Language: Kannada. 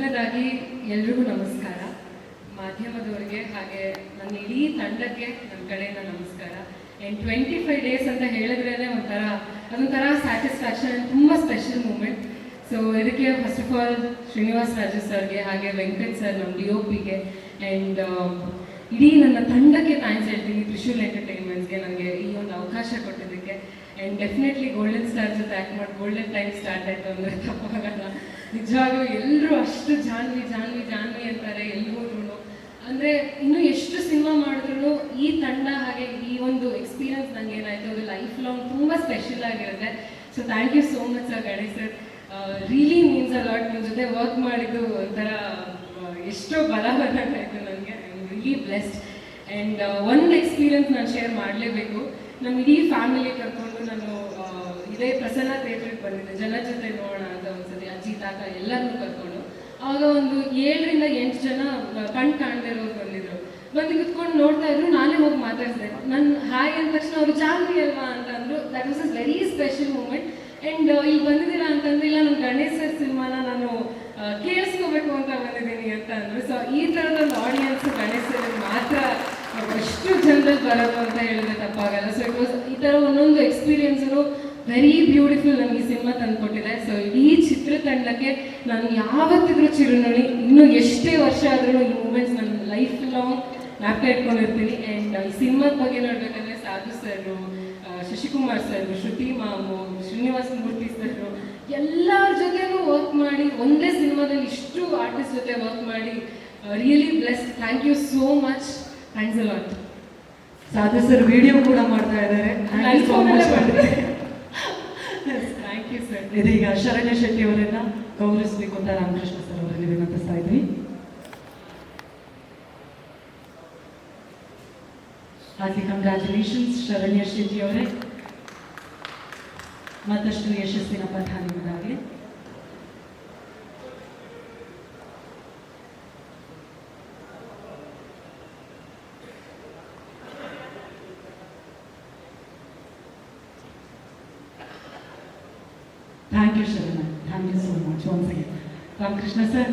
ಮೊದಲನೇದಾಗಿ ಎಲ್ರಿಗೂ ನಮಸ್ಕಾರ. ಮಾಧ್ಯಮದವರಿಗೆ ಹಾಗೆ ನನ್ನ ಇಡೀ ತಂಡಕ್ಕೆ ನನ್ನ ಕಡೆಯಿಂದ ನಮಸ್ಕಾರ. ಆ್ಯಂಡ್ ಟ್ವೆಂಟಿ ಫೈವ್ ಡೇಸ್ ಅಂತ ಹೇಳಿದ್ರೇ ಒಂಥರ, ಅದೊಂಥರ ಸ್ಯಾಟಿಸ್ಫ್ಯಾಕ್ಷನ್ ತುಂಬ ಸ್ಪೆಷಲ್ ಮೂಮೆಂಟ್ ಸೊ ಇದಕ್ಕೆ first of all Srinivas Raju ಸರ್ಗೆ ಹಾಗೆ ವೆಂಕಟ್ ಸರ್ ನಮ್ಮ ಡಿ ಒ ಪಿಗೆ ಆ್ಯಂಡ್ ಇಡೀ ನನ್ನ ತಂಡಕ್ಕೆ ಥ್ಯಾಂಕ್ಸ್ ಹೇಳ್ತೀನಿ ತ್ರಿಶೂಲ್ ಎಂಟರ್ಟೈನ್ಮೆಂಟ್ಸ್ಗೆ ನನಗೆ ಈ ಒಂದು ಅವಕಾಶ ಕೊಟ್ಟಿದ್ದಕ್ಕೆ. ಆ್ಯಂಡ್ ಡೆಫಿನೆಟ್ಲಿ ಗೋಲ್ಡನ್ ಸ್ಟಾರ್ ಜೊತೆ ಆ್ಯಕ್ಟ್ ಮಾಡಿ ಗೋಲ್ಡನ್ ಟೈಮ್ ಸ್ಟಾರ್ಟ್ ಆಯಿತು ಅಂದರೆ ತಪ್ಪಾಗಲ್ಲ. ನಿಜವಾಗ್ಲೂ ಎಲ್ಲರೂ ಅಷ್ಟು ಜಾನ್ವಿ ಜಾನ್ವಿ ಜಾನ್ವಿ ಅಂತಾರೆ ಎಲ್ಲರೂ ಹೋದ್ರು ಅಂದರೆ ಇನ್ನು ಎಷ್ಟು ಸಿನಿಮಾ ಮಾಡಿದ್ರು ಈ ತಂಡ ಹಾಗೆ ಈ ಒಂದು ಎಕ್ಸ್ಪೀರಿಯನ್ಸ್ ನಂಗೆ ಏನಾಯ್ತು, ಅದು ಲೈಫ್ ಲಾಂಗ್ ತುಂಬ ಸ್ಪೆಷಲ್ ಆಗಿರುತ್ತೆ. So thank you so much sir Ganesh sir really means a lot ನಿಮ್ಮ ಜೊತೆ ವರ್ಕ್ ಮಾಡಿದ್ದು ಒಂಥರ ಎಷ್ಟೋ ಬಲ ಬಂದಂಗಾಯ್ತು ನನಗೆ I am really blessed and ಒಂದು ಎಕ್ಸ್ಪೀರಿಯನ್ಸ್ ನಾನು ಶೇರ್ ಮಾಡಲೇಬೇಕು. ನಮ್ಮ ಇಡೀ ಫ್ಯಾಮಿಲಿ ಕರ್ಕೊಂಡು ನಾನು ಇದೇ ಪ್ರಸನ್ನ ಥಿಯೇಟ್ರಿಗೆ ಬಂದಿದ್ದೆ. ಜನ ಜೊತೆ ನೋಡೋಣ ತಾತ ಎಲ್ಲರನ್ನೂ ಕರ್ಕೊಂಡು ಆವಾಗ ಒಂದು ಏಳರಿಂದ ಎಂಟು ಜನ ಕಣ್ ಕಾಣದೇ ಇರೋರು ಬಂದಿದ್ರು. ಬಂದು ಕುತ್ಕೊಂಡು ನೋಡ್ತಾ ಇದ್ರು, ನಾನೇ ಹೋಗಿ ಮಾತಾಡಿದೆ. ನನ್ನ ಹಾಯ್ ಅಂದ ತಕ್ಷಣ ಅವರು ಜಾಗ್ರಿ ಅಲ್ವಾ ಅಂತ ಅಂದ್ರು that was a very special moment and ಇಲ್ಲಿ ಬಂದಿದ್ದೀರಾ ಅಂತಂದ್ರೆ, ಇಲ್ಲ ನನ್ನ ಗಣೇಶ್ ಸರ್ ಸಿನಿಮಾನ ನಾನು ಕೇಳಿಸ್ಕೋಬೇಕು ಅಂತ ಬಂದಿದ್ದೀನಿ ಅಂತ ಅಂದ್ರು. ಸೊ ಈ ಥರದ ಒಂದು ಆಡಿಯನ್ಸ್ ಗಣೇಶ್ ಮಾತ್ರ ಅಷ್ಟು ಜನರಲ್ಲಿ ಬರೋದು ಅಂತ ಹೇಳಿದ್ರೆ ತಪ್ಪಾಗಲ್ಲ. ಸೊ ಇಟ್ ವಾಸ್ ಈ ಥರ ಒಂದೊಂದು ಎಕ್ಸ್ಪೀರಿಯನ್ಸು ವೆರಿ ಬ್ಯೂಟಿಫುಲ್ ನನಗೆ ಸಿನಿಮಾ ತಂದುಕೊಟ್ಟಿದೆ. ಸೊ ಈ ಚಿತ್ರತಂಡಕ್ಕೆ ನಾನು ಯಾವತ್ತಿದ್ರೂ ಚಿರುನುಡಿ ಇನ್ನೂ ಎಷ್ಟೇ ವರ್ಷ ಆದ್ರೂ ಈ ಮೂಮೆಂಟ್ಸ್ ನನ್ನ ಲೈಫ್ ಲಾಂಗ್ ಜ್ಞಾಪಕ ಇಟ್ಕೊಂಡಿರ್ತೀನಿ. ಆ್ಯಂಡ್ ಈ ಸಿನಿಮಾದ ಬಗ್ಗೆ ನೋಡ್ಬೇಕಂದ್ರೆ ಸಾಧು ಸರ್ ಶಶಿಕುಮಾರ್ ಸರ್ ಶ್ರುತಿ ಮಾಮು ಶ್ರೀನಿವಾಸ ಮೂರ್ತಿ ಸರ್ ಎಲ್ಲರ ಜೊತೆಗೂ ವರ್ಕ್ ಮಾಡಿ ಒಂದೇ ಸಿನಿಮಾದಲ್ಲಿ ಇಷ್ಟು ಆರ್ಟಿಸ್ಟ್ ಜೊತೆ ವರ್ಕ್ ಮಾಡಿ really bless thank you so much thanks a lot lot Sadhu sir video ಕೂಡ ಮಾಡ್ತಾ ಇದ್ದಾರೆ ನನ್ನ ಫೋನಲ್ಲೇ ಮಾಡಿದೆ ಥ್ಯಾಂಕ್ ಯು ಸರ್ ಇದೀಗ ಶರಣ್ಯ ಶೆಟ್ಟಿ ಅವರನ್ನ ಗೌರವಿಸಬೇಕು ಅಂತ ರಾಮಕೃಷ್ಣ ಸರ್ ಅವರಲ್ಲಿ ವಿನಂತಿಸ್ತಾ ಇದ್ವಿ. ಹಾಗೆ ಕಂಗ್ರ್ಯಾಚುಲೇಷನ್ಸ್ ಶರಣ್ಯ ಶೆಟ್ಟಿ ಅವರೇ ಮತ್ತಷ್ಟು ಯಶಸ್ಸಿನ ಪಥ ನಿಮ್ಮದಾಗಲಿ thank you Sharanya thank you so much once again Ramakrishna sir